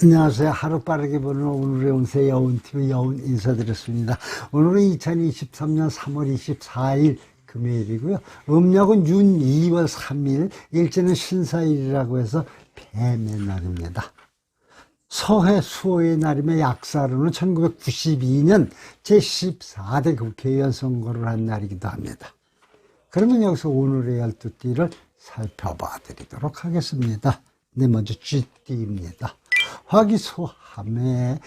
안녕하세요. 하루 빠르게 보는 오늘의 운세 여운TV 여운 인사드렸습니다. 오늘은 2023년 3월 24일 금요일이고요. 음력은 윤 2월 3일, 일제는 신사일이라고 해서 뱀의 날입니다. 서해 수호의 날이며 약사로는 1992년 제14대 국회의원 선거를 한 날이기도 합니다. 그러면 여기서 오늘의 12띠를 살펴봐 드리도록 하겠습니다. 네, 먼저 쥐띠입니다. 화기소함에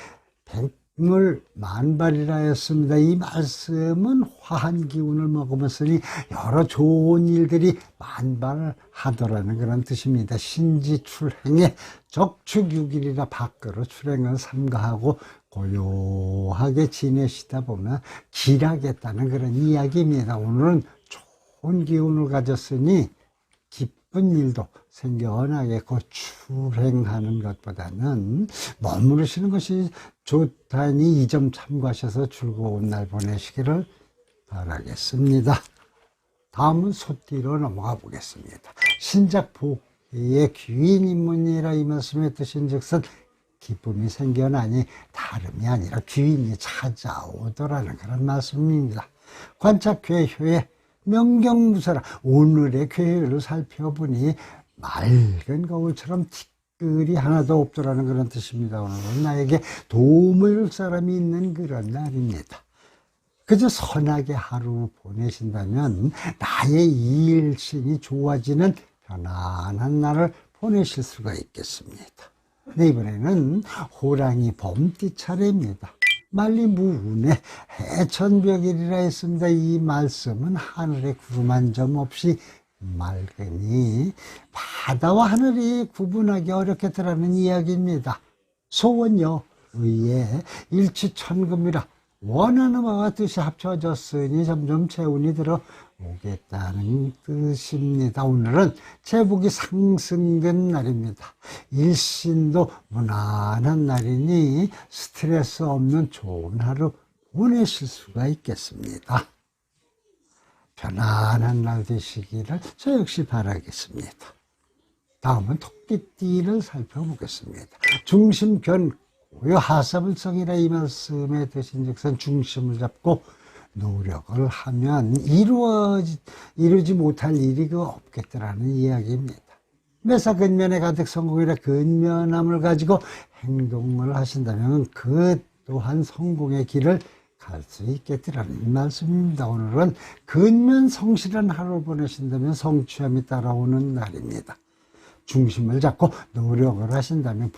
백물 만발이라 했습니다. 이 말씀은 화한 기운을 먹으면서니 여러 좋은 일들이 만발하더라는 그런 뜻입니다. 신지출행에 적축육일이라 밖으로 출행을 삼가하고 고요하게 지내시다 보면 길하겠다는 그런 이야기입니다. 오늘은 좋은 기운을 가졌으니 기쁜 일도 생겨나겠고 출행하는 것보다는 머무르시는 것이 좋다니 이 점 참고하셔서 즐거운 날 보내시기를 바라겠습니다. 다음은 소띠로 넘어가 보겠습니다. 신작 복의 귀인 인문이라 이 말씀의 뜻인 즉슨 기쁨이 생겨나니 다름이 아니라 귀인이 찾아오더라는 그런 말씀입니다. 관착 괴효의 명경무사라 오늘의 괴를 살펴보니 맑은 거울처럼 티끌이 하나도 없더라는 그런 뜻입니다. 오늘은 나에게 도움을 줄 사람이 있는 그런 날입니다. 그저 선하게 하루 보내신다면 나의 일신이 좋아지는 편안한 날을 보내실 수가 있겠습니다. 네, 이번에는 호랑이 범띠 차례입니다. 만리무운의 해천벽일이라 했습니다. 이 말씀은 하늘에 구름 한 점 없이 맑으니 바다와 하늘이 구분하기 어렵겠더라는 이야기입니다. 소원요 의에 일치천금이라 원하는 바와 뜻이 합쳐졌으니 점점 재운이 들어 오겠다는 뜻입니다. 오늘은 제복이 상승된 날입니다. 일신도 무난한 날이니 스트레스 없는 좋은 하루 보내실 수가 있겠습니다. 편안한 날 되시기를 저 역시 바라겠습니다. 다음은 토끼띠를 살펴보겠습니다. 중심견 고요 하사불성이라 이 말씀에 대신 즉선 중심을 잡고 노력을 하면 이루어지, 이루지 못할 일이 그 없겠더라는 이야기입니다. 매사 근면에 가득 성공이라 근면함을 가지고 행동을 하신다면 그 또한 성공의 길을 갈 수 있겠더라는 말씀입니다. 오늘은 근면 성실한 하루 보내신다면 성취함이 따라오는 날입니다. 중심을 잡고 노력을 하신다면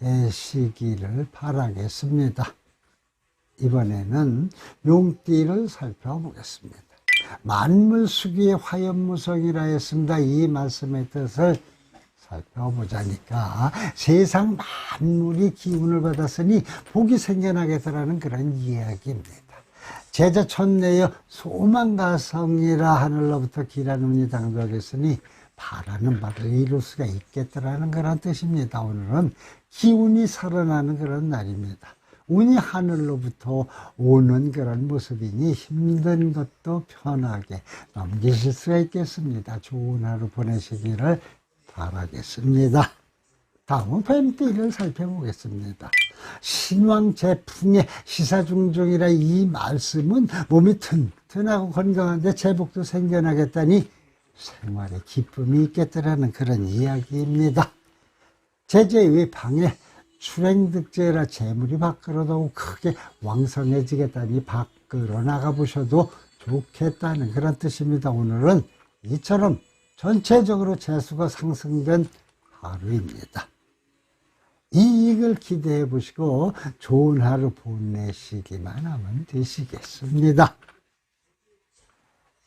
보내시기를 바라겠습니다. 이번에는 용띠를 살펴보겠습니다. 만물 수기의 화염무성이라 했습니다. 이 말씀의 뜻을 살펴보자니까 세상 만물이 기운을 받았으니 복이 생겨나겠다라는 그런 이야기입니다. 제자 천내여 소망가성이라 하늘로부터 운이 당도하겠으니 바라는 바를 이룰 수가 있겠다라는 그런 뜻입니다. 오늘은 기운이 살아나는 그런 날입니다. 운이 하늘로부터 오는 그런 모습이니 힘든 것도 편하게 넘기실 수가 있겠습니다. 좋은 하루 보내시기를 바라겠습니다. 다음은 뱀띠를 살펴보겠습니다. 신왕 제풍의 시사중종이라 이 말씀은 몸이 튼튼하고 건강한데 제복도 생겨나겠다니 생활에 기쁨이 있겠다라는 그런 이야기입니다. 제재의 방에 출행득제라 재물이 밖으로 더 크게 왕성해지겠다니 밖으로 나가보셔도 좋겠다는 그런 뜻입니다. 오늘은 이처럼 전체적으로 재수가 상승된 하루입니다. 이익을 기대해 보시고 좋은 하루 보내시기만 하면 되시겠습니다.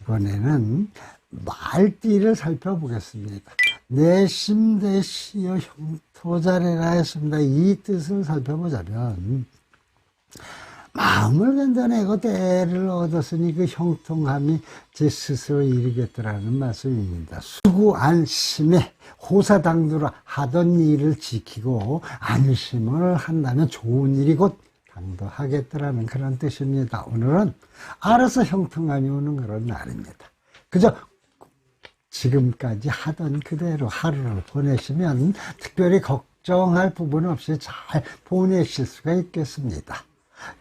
이번에는 말띠를 살펴보겠습니다. 내심 대 시여 형토자래라 했습니다. 이 뜻을 살펴보자면 마음을 견뎌내고 때를 얻었으니 그 형통함이 제 스스로 이르겠더라는 말씀입니다. 수구 안심에 호사당도라 하던 일을 지키고 안심을 한다면 좋은 일이 곧 당도하겠더라는 그런 뜻입니다. 오늘은 알아서 형통함이 오는 그런 날입니다. 그저 지금까지 하던 그대로 하루를 보내시면 특별히 걱 걱정할 부분 없이 잘 보내실 수가 있겠습니다.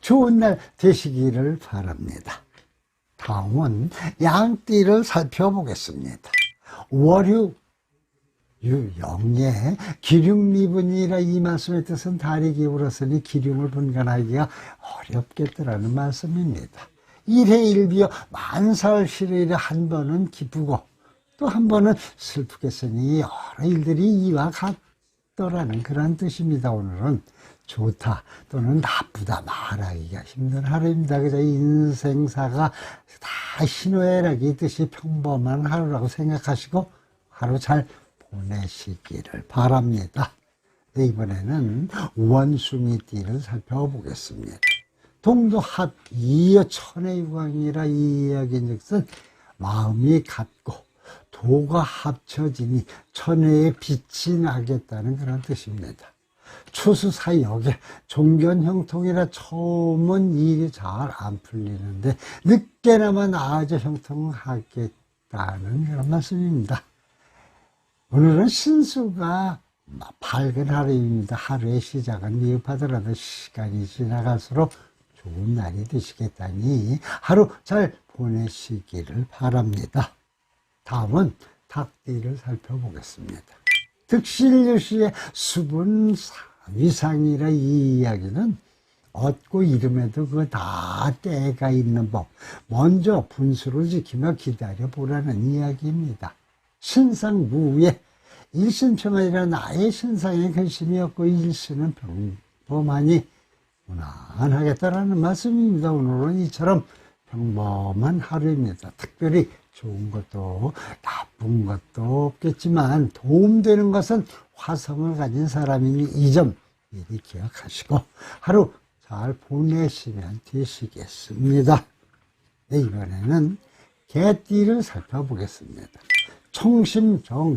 좋은 날 되시기를 바랍니다. 다음은 양띠를 살펴보겠습니다. 월유 유영예 기륭미분이라 이 말씀의 뜻은 달이 기울었으니 기륭을 분간하기가 어렵겠더라는 말씀입니다. 일해 일비어 만살실일에 한 번은 기쁘고 또 한 번은 슬프겠으니 여러 일들이 이와 같더라는 그런 뜻입니다. 오늘은 좋다 또는 나쁘다 말하기가 힘든 하루입니다. 그저 인생사가 다 희노애락이 뜻이 평범한 하루라고 생각하시고 하루 잘 보내시기를 바랍니다. 네, 이번에는 원숭이띠를 살펴보겠습니다. 동도 합 이어 천의 유광이라 이 이야기인 즉슨 마음이 같고 도가 합쳐지니 천혜의 빛이 나겠다는 그런 뜻입니다. 추수사역에 종견형통이라 처음은 일이 잘 안 풀리는데 늦게나마 나아져 형통하겠다는 그런 말씀입니다. 오늘은 신수가 밝은 하루입니다. 하루의 시작은 미흡하더라도 시간이 지나갈수록 좋은 날이 되시겠다니 하루 잘 보내시기를 바랍니다. 다음은 닭띠를 살펴보겠습니다. 득실유시의 수분 위상이라 이 이야기는 얻고 이름에도 그다 때가 있는 법. 먼저 분수를 지키며 기다려 보라는 이야기입니다. 신상무에 일신평안이라 나의 신상에 근심이 없고 일신은 평범하니 무난하겠다라는 말씀입니다. 오늘은 이처럼 평범한 하루입니다. 특별히 좋은 것도 나쁜 것도 없겠지만 도움되는 것은 화성을 가진 사람이니 이 점 미리 기억하시고 하루 잘 보내시면 되시겠습니다. 네, 이번에는 개띠를 살펴보겠습니다. 청심정직에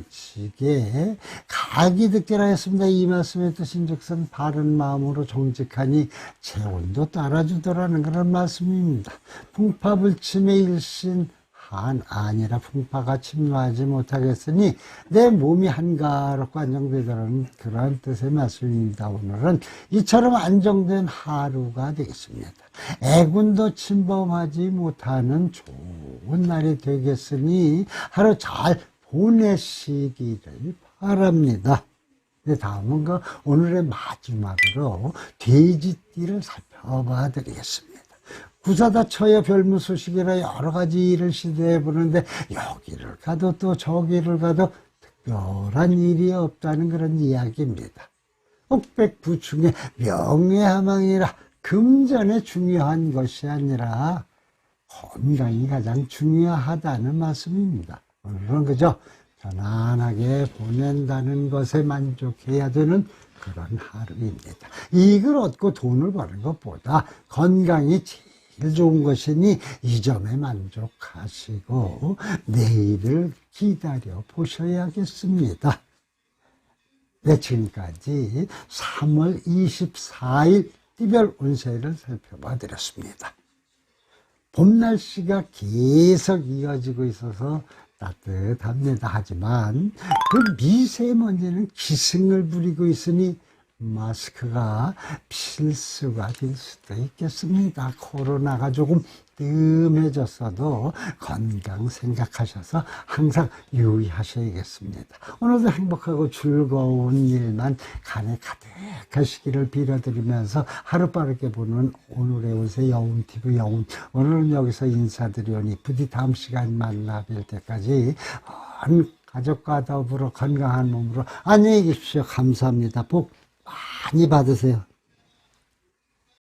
각이 득제라 했습니다. 이 말씀의 뜻인 즉슨 바른 마음으로 정직하니 재혼도 따라주더라는 그런 말씀입니다. 풍파불침의 일신 한 아니라 풍파가 침노하지 못하겠으니 내 몸이 한가롭고 안정되더라는 그러한 뜻의 말씀입니다. 오늘은 이처럼 안정된 하루가 되겠습니다. 애군도 침범하지 못하는 좋은 날이 되겠으니 하루 잘 보내시기를 바랍니다. 네, 다음은 그 오늘의 마지막으로 돼지띠를 살펴봐 드리겠습니다. 구사다처여 별무소식이라 여러 가지 일을 시도해 보는데 여기를 가도 또 저기를 가도 특별한 일이 없다는 그런 이야기입니다. 옥백부충의 명예하망이라 금전에 중요한 것이 아니라 건강이 가장 중요하다는 말씀입니다. 오늘은 그저 편안하게 보낸다는 것에 만족해야 되는 그런 하루입니다. 이익을 얻고 돈을 버는 것보다 건강이 제일 좋은 것이니 이 점에 만족하시고 내일을 기다려 보셔야겠습니다. 네, 지금까지 3월 24일 띠별 운세를 살펴봐 드렸습니다. 봄 날씨가 계속 이어지고 있어서 따뜻합니다. 하지만 그 미세먼지는 기승을 부리고 있으니 마스크가 필수가 될 수도 있겠습니다. 코로나가 조금 뜸해졌어도 건강 생각하셔서 항상 유의하셔야겠습니다. 오늘도 행복하고 즐거운 일만 간에 가득하시기를 빌어드리면서 하루 빠르게 보는 오늘의 옷의 여운TV 여운 오늘은 여기서 인사드리오니 부디 다음 시간 만나 뵐 때까지 온 가족과 더불어 건강한 몸으로 안녕히 계십시오. 감사합니다. 복 많이 받으세요.